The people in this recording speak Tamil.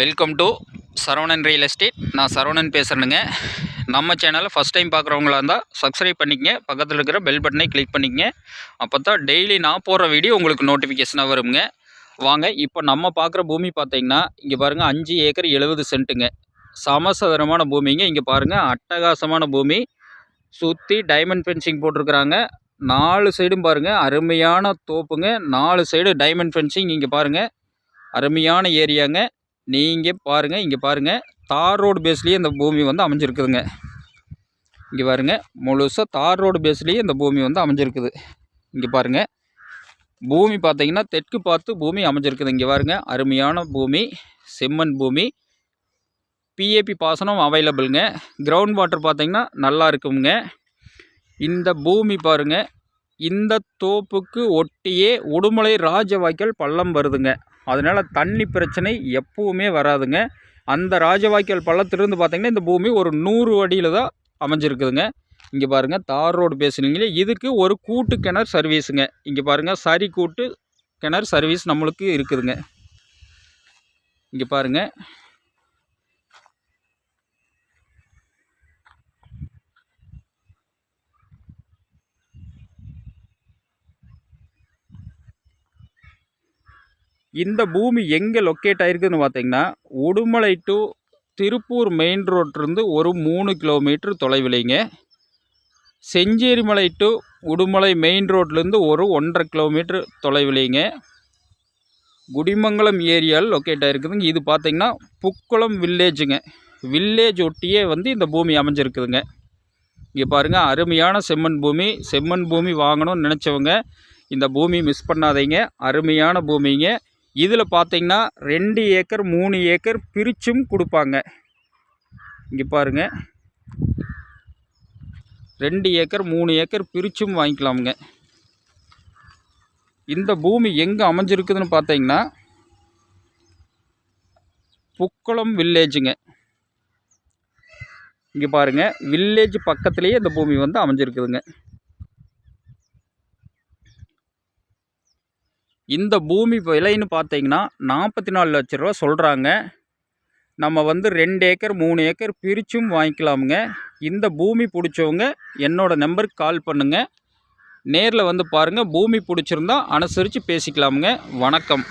Welcome to Saravanan real estate நான் சரவணன் பேசுகிறேனுங்க நம்ம சேனலை ஃபஸ்ட் டைம் பார்க்குறவங்களா இருந்தால் சப்ஸ்கிரைப் பண்ணிக்கங்க. பக்கத்தில் இருக்கிற பெல் பட்டனை கிளிக் பண்ணிக்கங்க. அப்போ தான் டெய்லி நான் போடுற வீடியோ உங்களுக்கு நோட்டிஃபிகேஷனாக வருங்க. வாங்க இப்போ நம்ம பார்க்குற பூமி பார்த்தீங்கன்னா இங்கே பாருங்கள் அஞ்சு ஏக்கர் எழுபது சென்ட்டுங்க. சமசதரமான பூமிங்க. இங்கே பாருங்கள் அட்டகாசமான பூமி. சுற்றி டைமண்ட் ஃபென்சிங் போட்டிருக்கிறாங்க. நாலு சைடும் பாருங்கள் அருமையான தோப்புங்க. நாலு சைடு டைமண்ட் ஃபென்சிங் இங்கே பாருங்கள் அருமையான ஏரியாங்க நீங்கள் பாருங்கள் இங்கே பாருங்கள் தார் ரோடு பேஸ்லேயே இந்த பூமி வந்து அமைஞ்சிருக்குதுங்க. இங்கே பாருங்க முழுசாக தார் ரோடு பேஸ்லேயே இந்த பூமி வந்து அமைஞ்சிருக்குது. இங்கே பாருங்கள் பூமி பார்த்தீங்கன்னா தெற்கு பார்த்து பூமி அமைஞ்சிருக்குது. இங்கே பாருங்க அருமையான பூமி செம்மண் பூமி. பிஏபி பாசனம் அவைலபிளுங்க கிரவுண்ட் வாட்டர் பார்த்திங்கன்னா நல்லா இருக்குங்க. இந்த பூமி பாருங்க இந்த தோப்புக்கு ஒட்டியே உடுமலை ராஜவாய்க்கால் பள்ளம் வருதுங்க. அதனால் தண்ணி பிரச்சனை எப்பவுமே வராதுங்க. அந்த ராஜவாய்க்கால் பள்ளத்திலிருந்து பார்த்தீங்கன்னா இந்த பூமி ஒரு நூறு அடியில் தான் அமைஞ்சிருக்குதுங்க. இங்கே பாருங்கள் தார் ரோடு பேசுனீங்களே இதுக்கு ஒரு கூட்டு கிணறு சர்வீஸுங்க. இங்கே பாருங்கள் சரி கூட்டு கிணறு சர்வீஸ் நம்மளுக்கு இருக்குதுங்க. இங்கே பாருங்கள் இந்த பூமி எங்கே லொக்கேட் ஆயிருக்குதுன்னு பார்த்தீங்கன்னா உடுமலை டு திருப்பூர் மெயின் ரோட்லேருந்து ஒரு மூணு கிலோமீட்டர் தொலைவிலைங்க. செஞ்சேரிமலை டு உடுமலை மெயின் ரோட்லேருந்து ஒரு ஒன்றரை கிலோமீட்டர் தொலைவிலைங்க. குடிமங்கலம் ஏரியாவில் லொக்கேட் ஆகிருக்குதுங்க இது பார்த்திங்கன்னா புக்குளம் வில்லேஜுங்க வில்லேஜ் ஒட்டியே வந்து இந்த பூமி அமைஞ்சிருக்குதுங்க. இங்கே பாருங்கள் அருமையான செம்மண் பூமி. செம்மண் பூமி வாங்கணும்னு நினச்சவங்க இந்த பூமி மிஸ் பண்ணாதீங்க. அருமையான பூமிங்க. இதில் பார்த்தீங்கன்னா ரெண்டு ஏக்கர் மூணு ஏக்கர் பிரிச்சும் கொடுப்பாங்க. இங்கே பாருங்கள் ரெண்டு ஏக்கர் மூணு ஏக்கர் பிரிச்சும் வாங்கிக்கலாமுங்க. இந்த பூமி எங்கே அமைஞ்சிருக்குதுன்னு பார்த்தீங்கன்னா புக்குளம் வில்லேஜுங்க. இங்கே பாருங்கள் வில்லேஜ் பக்கத்துலேயே இந்த பூமி வந்து அமைஞ்சிருக்குதுங்க. இந்த பூமி விலைன்னு பார்த்தீங்கன்னா நாற்பத்தி நாலு லட்ச ரூபா சொல்கிறாங்க நம்ம வந்து ரெண்டு ஏக்கர் மூணு ஏக்கர் பிரிச்சும் வாங்கிக்கலாமுங்க. இந்த பூமி பிடிச்சவங்க என்னோடய நம்பருக்கு கால் பண்ணுங்கள் நேரில் வந்து பாருங்கள் பூமி பிடிச்சிருந்தா அனுசரித்து பேசிக்கலாமுங்க. வணக்கம்.